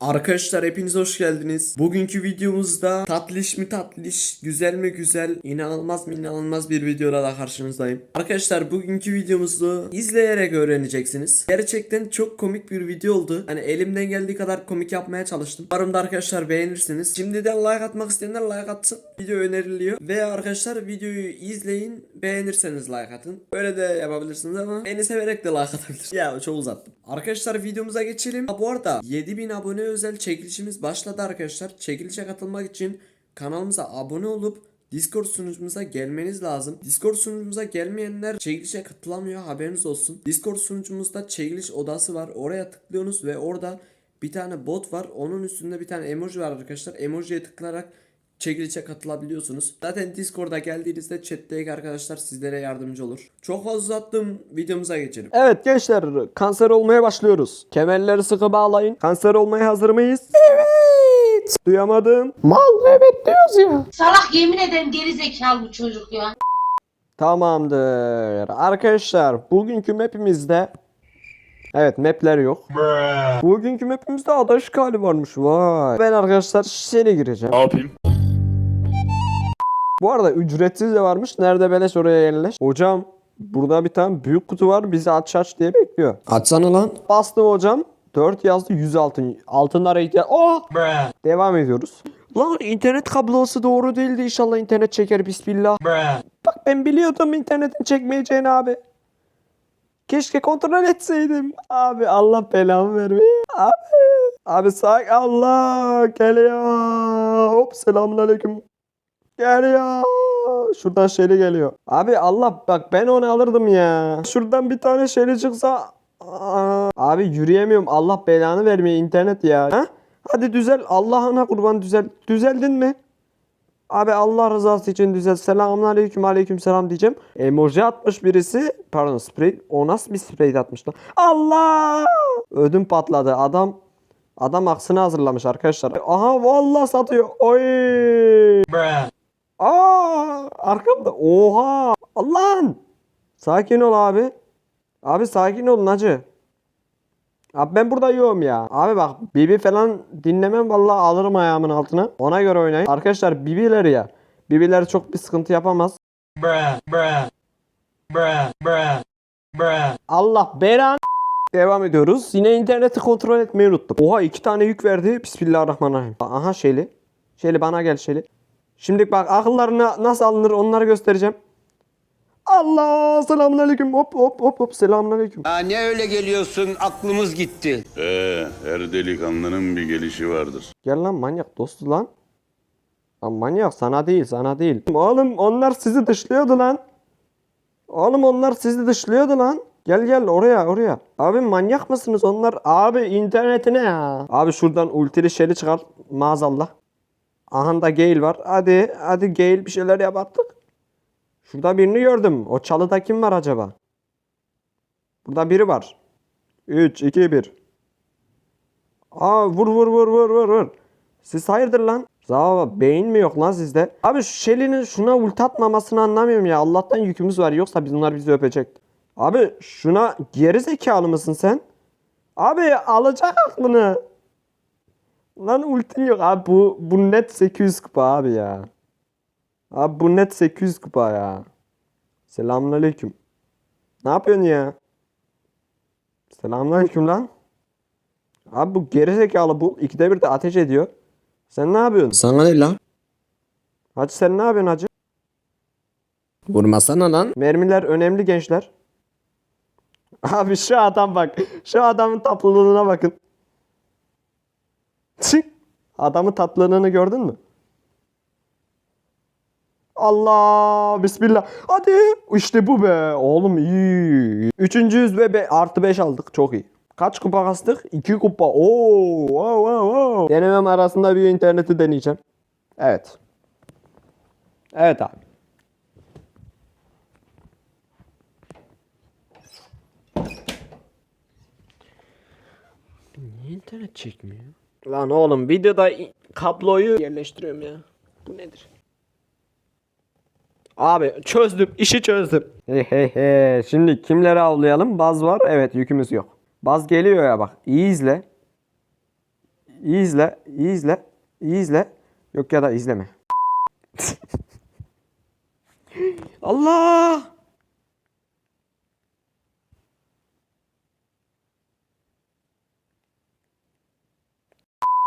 Arkadaşlar hepiniz hoş geldiniz. Bugünkü videomuzda tatlış mı tatlış, güzel mi güzel, inanılmaz mı inanılmaz bir videoda da karşınızdayım. Arkadaşlar bugünkü videomuzu izleyerek öğreneceksiniz. Gerçekten çok komik bir video oldu. Hani elimden geldiği kadar komik yapmaya çalıştım. Umarım da arkadaşlar beğenirsiniz. Şimdiden like atmak isteyenler like atsın. Video öneriliyor. Veya arkadaşlar videoyu izleyin, beğenirseniz like atın. Öyle de yapabilirsiniz ama beni severek de like atabilirsiniz. Ya çok uzattım. Arkadaşlar videomuza geçelim. Ha, bu arada 7000 abone özel çekilişimiz başladı arkadaşlar. Çekilişe katılmak için kanalımıza abone olup Discord sunucumuza gelmeniz lazım. Discord sunucumuza gelmeyenler çekilişe katılamıyor haberiniz olsun. Discord sunucumuzda çekiliş odası var. Oraya tıklıyorsunuz ve orada bir tane bot var. Onun üstünde bir tane emoji var arkadaşlar. Emojiye tıklayarak çekilişe katılabiliyorsunuz. Zaten Discord'a geldiğinizde chat'teki arkadaşlar sizlere yardımcı olur. Çok fazla uzattım. Videomuza geçelim. Evet gençler kanser olmaya başlıyoruz. Kemerleri sıkı bağlayın. Kanser olmaya hazır mıyız? Evet. Duyamadım. Mal evet diyoruz ya. Salak yemin ederim geri zekalı bu çocuk ya. Tamamdır. Arkadaşlar bugünkü mapimizde Evet mapler yok. Bugünkü mapimizde adaş hali varmış. Vay. Ben arkadaşlar şişeyle gireceğim. Ne yapayım? Bu arada ücretsiz de varmış. Nerede beleş oraya yerleş. Hocam burada bir tane büyük kutu var. Bizi aç aç diye bekliyor. Açsana lan. Bastım hocam. 4 yazdı 100 altın. Altınlara ihtiyaç. Oh! Devam ediyoruz. Lan internet kablosu doğru değildi. İnşallah internet çeker bismillah. Bak ben biliyordum internetin çekmeyeceğini abi. Keşke kontrol etseydim. Abi Allah belamı vermiyor. Abi. Abi sağ Allah geliyor. Hop selamünaleyküm. Geliyor. Şuradan şeyli geliyor. Abi Allah bak ben onu alırdım ya. Şuradan bir tane şeyli çıksa. Aa, Abi yürüyemiyorum. Allah belanı vermiyor internet ya. Ha? Hadi düzel. Allah'ına kurban düzel. Düzeldin mi? Abi Allah rızası için düzel. Selamun aleyküm aleyküm selam diyeceğim. Emoji atmış birisi. Pardon sprey. O nasıl bir sprey atmış lan? Allah! Ödüm patladı. Adam Adam aksını hazırlamış arkadaşlar. Aha vallahi satıyor. Oy! Aa! Arkamda. Oha! Allah'ın! Sakin ol abi. Abi sakin olun hacı. Abi ben burada yoğum ya. Abi bak Bibi falan dinlemem vallahi alırım ayağımın altına. Ona göre oynayın. Arkadaşlar Bibiler ya. Bibiler çok bir sıkıntı yapamaz. Allah belan. Devam ediyoruz. Yine interneti kontrol etmeyi unuttum. Oha iki tane yük verdi. Bismillahirrahmanirrahim. Aha Şeli. Şeli bana gel Şeli. Şimdi bak akıllarına nasıl alınır onları göstereceğim. Allah selamünaleyküm. Hop hop hop hop selamünaleyküm. Ya ne öyle geliyorsun aklımız gitti. Ee, her delikanlının bir gelişi vardır. Gel lan manyak dostu lan. Lan manyak sana değil sana değil. Oğlum onlar sizi dışlıyordu lan. Oğlum onlar sizi dışlıyordu lan. Gel gel oraya oraya. Abi manyak mısınız onlar? Abi internetine ya. Abi şuradan ultili şeyli çıkar maazallah. Aha da Gale var. Hadi hadi Gale bir şeyler yap artık. Şurada birini gördüm. O çalıda kim var acaba? Burada biri var. 3 2 1. Aa vur vur vur vur vur vur. Siz hayırdır lan? Zava beyin mi yok lan sizde? Abi Shelly'nin şuna ulti atmamasını anlamıyorum ya. Allah'tan yükümüz var yoksa bunlar bizi öpecek. Abi şuna geri zekalı mısın sen? Abi alacak aklını. Lan ultin yok abi bu, bu net 800 kupa abi ya. Abi bu net 800 kupa ya. Selamünaleyküm. Ne yapıyorsun ya? Selamünaleyküm lan. Abi bu gerizekalı bu. ikide bir de ateş ediyor. Sen ne yapıyorsun? Sana ne lan? Hacı sen ne yapıyorsun hacı? Vurmasana lan. Mermiler önemli gençler. Abi şu adam bak. Şu adamın tatlılığına bakın. Çık. Adamın tatlılığını gördün mü? Allah bismillah. Hadi. İşte bu be. Oğlum iyi. Üçüncüyüz ve be, artı 5 aldık. Çok iyi. Kaç kupa kastık? 2 kupa. Oo, wow, wow, wow. Denemem arasında bir interneti deneyeceğim. Evet. Evet abi. Niye internet çekmiyor? Lan oğlum videoda kabloyu yerleştiriyorum ya. Bu nedir? Abi çözdüm. işi çözdüm. Hey hey hey. Şimdi kimleri avlayalım? Baz var. Evet yükümüz yok. Baz geliyor ya bak. İyi izle. iyi izle, iyi izle, iyi izle. Yok ya da izleme. Allah!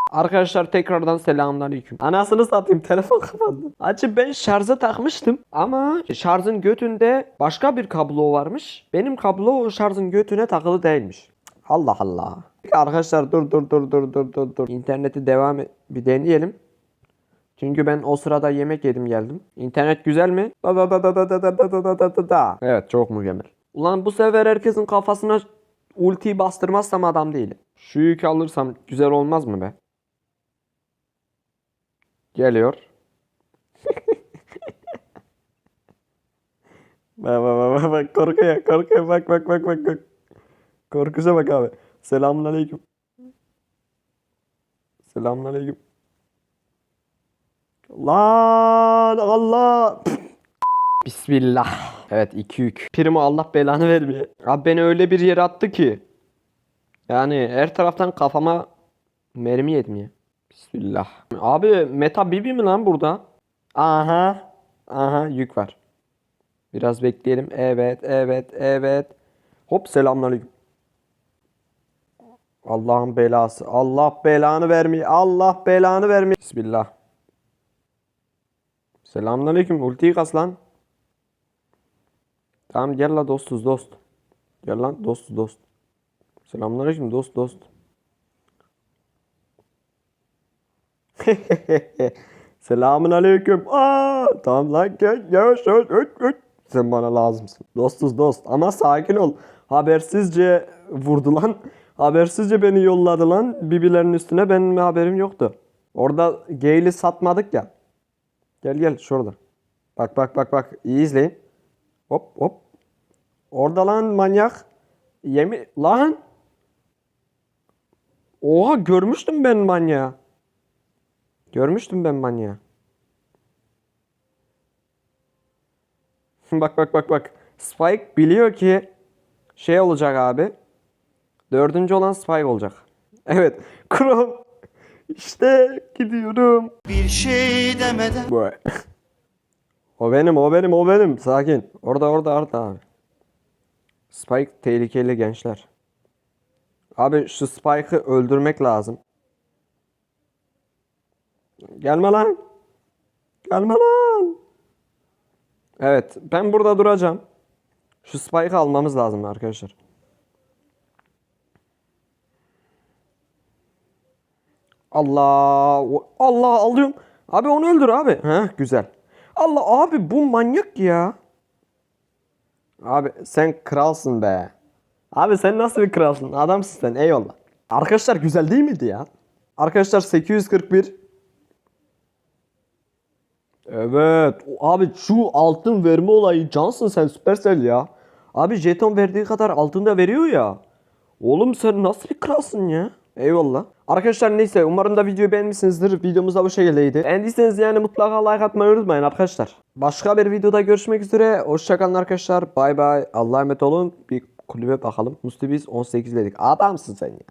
Arkadaşlar tekrardan selamünaleyküm. Anasını satayım telefon kapandı. Acı ben şarja takmıştım ama şarjın götünde başka bir kablo varmış. Benim kablo o şarjın götüne takılı değilmiş. Allah Allah. Arkadaşlar dur dur dur dur dur dur dur. İnterneti devam et. Bir deneyelim. Çünkü ben o sırada yemek yedim geldim. İnternet güzel mi? Da da da da da da da da da da da. Evet çok mükemmel. Ulan bu sefer herkesin kafasına ultiyi bastırmazsam adam değilim. Şu yükü alırsam güzel olmaz mı be? Geliyor. bak bak bak bak korkuyor korkuyor bak bak bak bak bak. Korkuza bak abi. Selamun aleyküm. Selamun aleyküm. Lan Allah. Bismillah. Evet iki yük. Primo Allah belanı vermiyor. Abi beni öyle bir yere attı ki. Yani her taraftan kafama mermi ya. Bismillah. Abi meta bibi mi lan burada? Aha. Aha yük var. Biraz bekleyelim. Evet, evet, evet. Hop selamünaleyküm. Allah'ın belası. Allah belanı vermiyor. Allah belanı vermiyor. Bismillah. Selamünaleyküm. Ultiyi kas lan. Tamam gel la dostuz dost. Gel lan dostuz dost. Selamünaleyküm dost dost. Selamun aleyküm. Aa, tamam lan gel yavaş yavaş. Öt, öt. Sen bana lazımsın. Dostuz dost ama sakin ol. Habersizce vurdu lan. Habersizce beni yolladı lan. Bibilerin üstüne benim haberim yoktu. Orada Gale'i satmadık ya. Gel gel şurada. Bak bak bak bak. İyi izleyin. Hop hop. Orada lan manyak. Yemin lan. Oha görmüştüm ben manyağı. Görmüştüm ben manyağı. bak bak bak bak. Spike biliyor ki şey olacak abi. Dördüncü olan Spike olacak. Evet. Chrome. İşte gidiyorum. Bir şey demeden Bu. o benim, o benim, o benim. Sakin. Orada, orada, orada abi. Spike tehlikeli gençler. Abi şu Spike'ı öldürmek lazım. Gelme lan. Gelme lan. Evet, ben burada duracağım. Şu Spike'ı almamız lazım arkadaşlar. Allah Allah alıyorum. Abi onu öldür abi. Heh güzel. Allah abi bu manyak ya. Abi sen kralsın be. Abi sen nasıl bir kralsın? Adamsın sen eyvallah. Arkadaşlar güzel değil miydi ya? Arkadaşlar 841. Evet. Abi şu altın verme olayı cansın sen Supercell ya. Abi jeton verdiği kadar altın da veriyor ya. Oğlum sen nasıl bir kralsın ya? Eyvallah. Arkadaşlar neyse umarım da videoyu beğenmişsinizdir. Videomuz da bu şekildeydi. Beğendiyseniz yani mutlaka like atmayı unutmayın arkadaşlar. Başka bir videoda görüşmek üzere. Hoşçakalın arkadaşlar. Bay bay. Allah'a emanet olun. Bir kulübe bakalım. Musti biz 18 dedik. Adamsın sen ya.